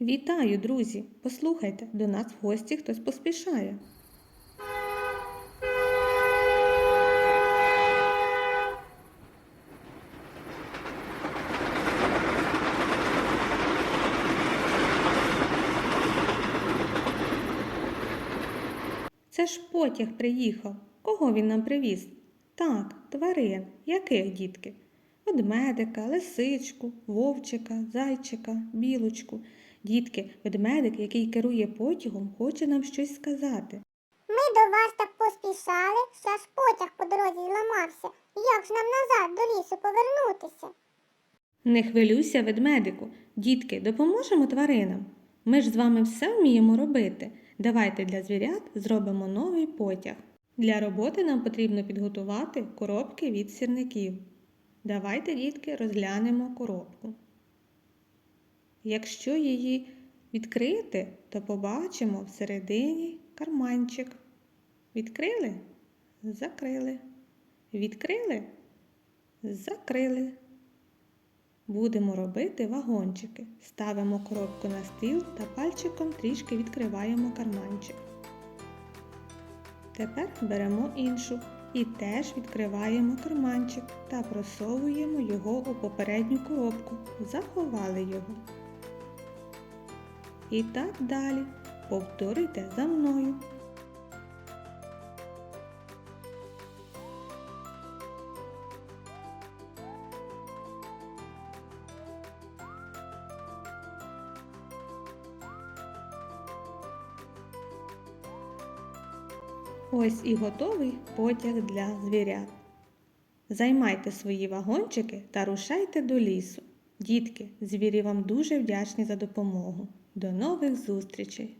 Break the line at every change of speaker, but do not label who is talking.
Вітаю, друзі! Послухайте, до нас в гості хтось поспішає. Це ж потяг приїхав. Кого він нам привіз? Так, тварин. Яких, дітки? Ведмедика, лисичку, вовчика, зайчика, білочку. Дітки, ведмедик, який керує потягом, хоче нам щось сказати.
Ми до вас так поспішали, що аж потяг по дорозі зламався. Як ж нам назад до лісу повернутися?
Не хвилюйся, ведмедику. Дітки, допоможемо тваринам. Ми ж з вами все вміємо робити. Давайте для звірят зробимо новий потяг. Для роботи нам потрібно підготувати коробки від сірників. Давайте, дітки, розглянемо коробку. Якщо її відкрити, то побачимо всередині карманчик. Відкрили? Закрили. Відкрили? Закрили. Будемо робити вагончики. Ставимо коробку на стіл та пальчиком трішки відкриваємо карманчик. Тепер беремо іншу і теж відкриваємо карманчик та просовуємо його у попередню коробку. Заховали його. І так далі. Повторюйте за мною. Ось і готовий потяг для звірят. Займайте свої вагончики та рушайте до лісу. Дітки, звірі вам дуже вдячні за допомогу. До нових зустрічей!